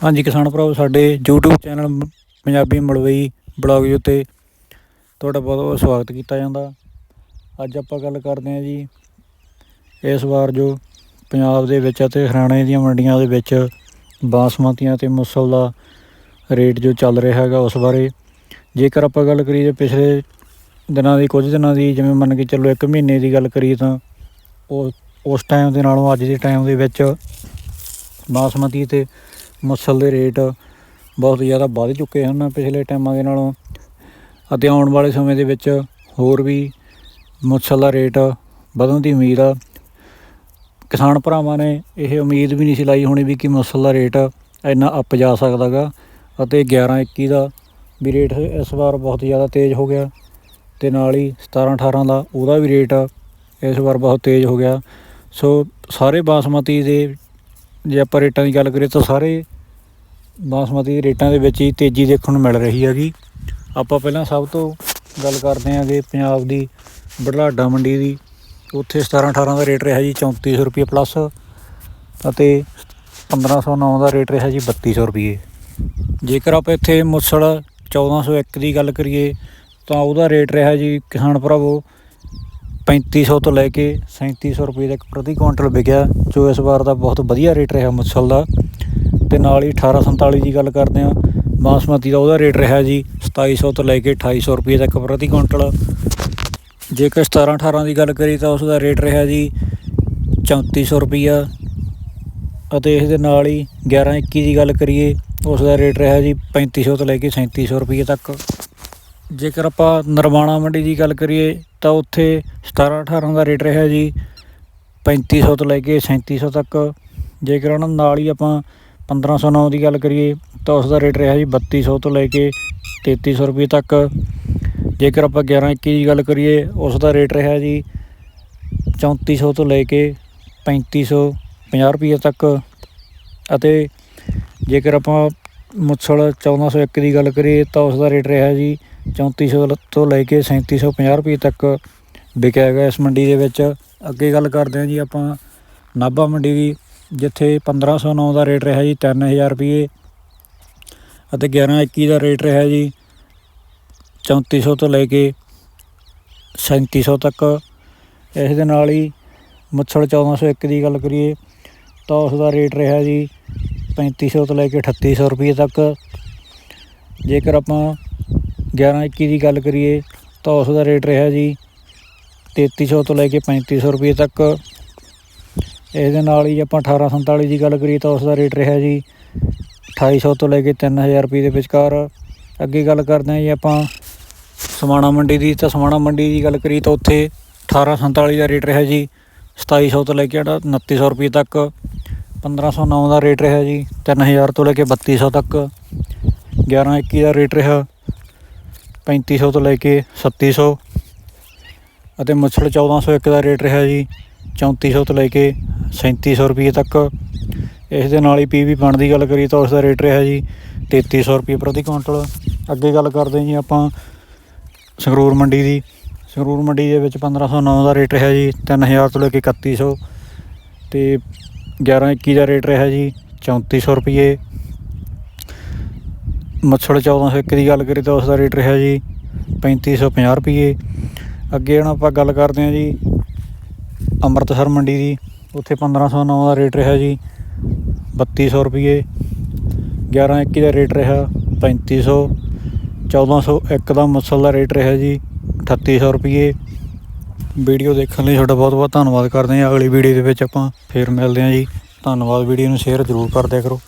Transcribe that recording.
ਹਾਂਜੀ, ਕਿਸਾਨ ਭਰਾਵੋ, ਸਾਡੇ YouTube channel Punjabi Malwai blog ji ਉੱਤੇ ਤੁਹਾਡਾ ਬਹੁਤ ਬਹੁਤ ਸਵਾਗਤ ਕੀਤਾ ਜਾਂਦਾ। ਅੱਜ ਆਪਾਂ ਗੱਲ ਕਰਦੇ ਹਾਂ ਜੀ, ਇਸ ਵਾਰ ਜੋ ਪੰਜਾਬ ਦੇ ਵਿੱਚ ਅਤੇ ਹਰਿਆਣੇ ਦੀਆਂ ਮੰਡੀਆਂ ਦੇ ਵਿੱਚ ਬਾਸਮਤੀਆਂ ਤੇ ਮੁਸਲ ਦਾ ਰੇਟ ਜੋ ਚੱਲ ਰਿਹਾ ਹੈਗਾ ਉਸ ਬਾਰੇ, ਜੇਕਰ ਆਪਾਂ ਗੱਲ ਕਰੀਏ ਪਿਛਲੇ ਦਿਨਾਂ ਦੀ, ਕੁਝ ਦਿਨਾਂ ਦੀ, ਜਿਵੇਂ ਮੰਨ ਕੇ ਚੱਲੋ ਇੱਕ ਮਹੀਨੇ ਦੀ ਗੱਲ ਕਰੀਏ ਤਾਂ ਉਹ, ਉਸ ਟਾਈਮ ਦੇ ਨਾਲੋਂ ਅੱਜ ਦੇ ਟਾਈਮ ਦੇ ਵਿੱਚ ਬਾਸਮਤੀ ਤੇ ਮੁਸਲ ਦੇ ਰੇਟ ਬਹੁਤ ਜ਼ਿਆਦਾ ਵੱਧ ਚੁੱਕੇ ਹਨ ਪਿਛਲੇ ਟਾਈਮਾਂ ਦੇ ਨਾਲੋਂ ਅਤੇ ਆਉਣ ਵਾਲੇ ਸਮੇਂ ਦੇ ਵਿੱਚ ਹੋਰ ਵੀ ਮੁਸਲ ਦਾ ਰੇਟ ਵਧਣ ਦੀ ਉਮੀਦ ਆ। ਕਿਸਾਨ ਭਰਾਵਾਂ ਨੇ ਇਹ ਉਮੀਦ ਵੀ ਨਹੀਂ ਸੀ ਲਾਈ ਹੋਣੀ ਵੀ ਕਿ ਮੱਸਲ ਦਾ ਰੇਟ ਇੰਨਾ ਅੱਪ ਜਾ ਸਕਦਾ ਗਾ ਅਤੇ 11 21 ਦਾ ਵੀ ਰੇਟ ਇਸ ਵਾਰ ਬਹੁਤ ਜ਼ਿਆਦਾ ਤੇਜ਼ ਹੋ ਗਿਆ ਤੇ ਨਾਲ ਹੀ 17 18 ਦਾ ਉਹਦਾ ਵੀ ਰੇਟ ਇਸ ਵਾਰ ਬਹੁਤ ਤੇਜ਼ ਹੋ ਗਿਆ। ਸੋ ਸਾਰੇ ਬਾਸਮਤੀ ਦੇ ਜੇ ਆਪਾਂ ਰੇਟਾਂ ਦੀ ਗੱਲ ਕਰੀਏ ਤਾਂ ਸਾਰੇ ਬਾਸਮਤੀ ਦੇ ਰੇਟਾਂ ਦੇ ਵਿੱਚ ਹੀ ਤੇਜ਼ੀ ਦੇਖਣ ਨੂੰ ਮਿਲ ਰਹੀ ਹੈਗੀ। ਆਪਾਂ ਪਹਿਲਾਂ ਸਭ ਤੋਂ ਗੱਲ ਕਰਦੇ ਹਾਂਗੇ ਪੰਜਾਬ ਦੀ ਬੜਲਾਡਾ ਮੰਡੀ ਦੀ। ਉੱਥੇ 17 18 ਦਾ ਰੇਟ ਰਿਹਾ ਜੀ 3400 ਰੁਪਏ ਪਲੱਸ ਅਤੇ 1509 ਦਾ ਰੇਟ ਰਿਹਾ ਜੀ 3200 ਰੁਪਏ। ਜੇਕਰ ਆਪਾਂ ਇੱਥੇ ਮੁਸਲ 1401 ਦੀ ਗੱਲ ਕਰੀਏ ਤਾਂ ਉਹਦਾ ਰੇਟ ਰਿਹਾ ਜੀ, ਕਿਸਾਨ ਭਰਾਵੋ 3500 ਤੋਂ ਲੈ ਕੇ 3700 ਰੁਪਏ ਤੱਕ ਪ੍ਰਤੀ ਕੁਇੰਟਲ ਵਿਕਿਆ, ਜੋ ਇਸ ਵਾਰ ਦਾ ਬਹੁਤ ਵਧੀਆ ਰੇਟ ਰਿਹਾ ਮੁਸਲ ਦਾ। ਤੇ ਨਾਲ ਹੀ 1847 ਦੀ ਗੱਲ ਕਰਦੇ ਹਾਂ, ਬਾਸਮਤੀ ਦਾ ਉਹਦਾ ਰੇਟ ਰਿਹਾ ਜੀ 2700 ਤੋਂ ਲੈ ਕੇ 2800 ਰੁਪਏ ਤੱਕ ਪ੍ਰਤੀ ਕੁਇੰਟਲ। ਜੇਕਰ 17 18 ਦੀ ਗੱਲ ਕਰੀ ਤਾਂ ਉਸ ਦਾ ਰੇਟ ਰਿਹਾ ਜੀ 3400 ਰੁਪਈਆ। ਅਤੇ ਇਸ ਦੇ ਨਾਲ ਹੀ 11 21 ਦੀ ਗੱਲ ਕਰੀਏ, ਉਸ ਦਾ ਰੇਟ ਰਿਹਾ ਜੀ 3500 ਤੋਂ ਲੈ ਕੇ 3700 ਰੁਪਏ ਤੱਕ। ਜੇਕਰ ਆਪਾਂ ਨਰਵਾਣਾ ਮੰਡੀ ਦੀ ਗੱਲ ਕਰੀਏ, ਤਾਂ ਉੱਥੇ 17 18 ਦਾ ਰੇਟ ਰਿਹਾ ਜੀ। 3500 ਤੋਂ ਲੈ ਕੇ 3700 ਤੱਕ। ਜੇਕਰ ਉਹਨਾਂ ਨਾਲ ਹੀ ਆਪਾਂ 1509 ਦੀ ਗੱਲ ਕਰੀਏ, ਤਾਂ ਉਸ ਦਾ ਰੇਟ ਰਿਹਾ ਜੀ 3200 ਤੋਂ ਲੈ ਕੇ 3300 ਰੁਪਏ ਤੱਕ। ਜੇਕਰ ਆਪਾਂ 11 21 ਦੀ ਗੱਲ ਕਰੀਏ, ਉਸ ਦਾ ਰੇਟ ਰਿਹਾ ਜੀ 3400 ਤੋਂ ਲੈ ਕੇ 3550 ਰੁਪਏ ਤੱਕ। ਅਤੇ ਜੇਕਰ ਆਪਾਂ ਮੁੱਛਲ 1401 ਦੀ ਗੱਲ ਕਰੀਏ, ਤਾਂ ਉਸ ਦਾ ਰੇਟ ਰਿਹਾ ਜੀ 3400 ਤੋਂ ਲੈ ਕੇ 3750 ਰੁਪਏ ਤੱਕ ਵਿਕਿਆ ਹੈਗਾ ਇਸ ਮੰਡੀ ਦੇ ਵਿੱਚ। ਅੱਗੇ ਗੱਲ ਕਰਦੇ ਹਾਂ ਜੀ ਆਪਾਂ। ਨਾਭਾ ਮੰਡੀ ਦੀ, ਜਿੱਥੇ 1509 ਦਾ ਰੇਟ ਰਿਹਾ ਜੀ 3000 ਰੁਪਏ। ਅਤੇ 1121 ਦਾ ਰੇਟ ਰਿਹਾ ਜੀ 3400 ਤੋਂ ਲੈ ਕੇ 3700 ਤੱਕ। ਇਸ ਦੇ ਨਾਲ ਹੀ ਮੁੱਛੜ 1401 ਦੀ ਗੱਲ ਕਰੀਏ, ਤਾਂ ਉਸ ਦਾ ਰੇਟ ਰਿਹਾ ਜੀ 3500 ਤੋਂ ਲੈ ਕੇ 3800 ਰੁਪਏ ਤੱਕ। ਜੇਕਰ ਆਪਾਂ 1121 ਦੀ ਗੱਲ ਕਰੀਏ ਤਾਂ ਉਸ ਦਾ ਰੇਟ ਰਿਹਾ ਜੀ 3300 ਤੋਂ ਲੈ ਕੇ 3500 ਰੁਪਏ ਤੱਕ। ਇਸ ਦੇ ਨਾਲ ਹੀ ਆਪਾਂ 1847 ਦੀ ਗੱਲ ਕਰੀਏ ਤਾਂ ਉਸ ਦਾ ਰੇਟ ਰਿਹਾ ਜੀ 2800 ਤੋਂ ਲੈ ਕੇ 3000 ਰੁਪਏ ਦੇ ਵਿਚਕਾਰ। ਅੱਗੇ ਗੱਲ ਕਰਦੇ ਹਾਂ ਜੀ ਆਪਾਂ ਸਮਾਣਾ ਮੰਡੀ ਦੀ। ਤਾਂ ਸਮਾਣਾ ਮੰਡੀ ਦੀ ਗੱਲ ਕਰੀਏ ਤਾਂ ਉੱਥੇ 1847 ਦਾ ਰੇਟ ਰਿਹਾ ਜੀ 2700 ਤੋਂ ਲੈ ਕੇ 2900 ਰੁਪਏ ਤੱਕ। 1509 ਦਾ ਰੇਟ ਰਿਹਾ ਜੀ 3000 ਤੋਂ ਲੈ ਕੇ 3200 ਤੱਕ। 1121 ਦਾ ਰੇਟ ਰਿਹਾ 3500 ਤੋਂ ਲੈ ਕੇ 3700 ਅਤੇ ਮੁੱਛੜ 1401 ਦਾ ਰੇਟ ਰਿਹਾ ਜੀ 3400 ਤੋਂ ਲੈ ਕੇ 3700 ਰੁਪਏ ਤੱਕ। ਇਸ ਦੇ ਨਾਲ ਹੀ ਪੀਵੀ ਬਣ ਦੀ ਗੱਲ ਕਰੀ ਤਾਂ ਉਸ ਦਾ ਰੇਟ ਰਿਹਾ ਜੀ 3300 ਰੁਪਏ ਪ੍ਰਤੀ ਕੁਇੰਟਲ। ਅੱਗੇ ਗੱਲ ਕਰਦੇ ਜੀ ਆਪਾਂ ਸੰਗਰੂਰ ਮੰਡੀ ਦੀ। ਸੰਗਰੂਰ ਮੰਡੀ ਦੇ ਵਿੱਚ 1509 ਦਾ ਰੇਟ ਰਿਹਾ ਜੀ 3000 ਤੋਂ ਲੈ ਕੇ 3100 ਤੇ 1121 ਦਾ ਰੇਟ ਰਿਹਾ ਜੀ 3400 ਰੁਪਏ। ਮੱਛੜ 1401 ਦੀ ਗੱਲ ਕਰੀ ਤਾਂ ਉਸ ਦਾ ਰੇਟ ਰਿਹਾ ਜੀ 3550 ਰੁਪਏ ਅੱਗੇ ਹੁਣ ਆਪਾਂ ਗੱਲ ਕਰਦੇ ਹਾਂ ਜੀ ਅੰਮ੍ਰਿਤਸਰ ਮੰਡੀ ਦੀ। ਉੱਥੇ 1509 ਦਾ ਰੇਟ ਰਿਹਾ ਜੀ 3200 ਰੁਪਏ 1121 ਦਾ ਰੇਟ ਰਿਹਾ 3500 1401 ਦਾ ਮੁਸਲ ਦਾ ਰੇਟ ਰਿਹਾ ਜੀ 3800 ਰੁਪਏ ਵੀਡੀਓ ਦੇਖਣ ਲਈ ਤੁਹਾਡਾ ਬਹੁਤ ਬਹੁਤ ਧੰਨਵਾਦ ਕਰਦੇ ਹਾਂ। ਅਗਲੀ ਵੀਡੀਓ ਦੇ ਵਿੱਚ ਆਪਾਂ ਫੇਰ ਮਿਲਦੇ ਹਾਂ ਜੀ। ਧੰਨਵਾਦ। ਵੀਡੀਓ ਨੂੰ ਸ਼ੇਅਰ ਜ਼ਰੂਰ ਕਰ ਦਿਆ ਕਰੋ।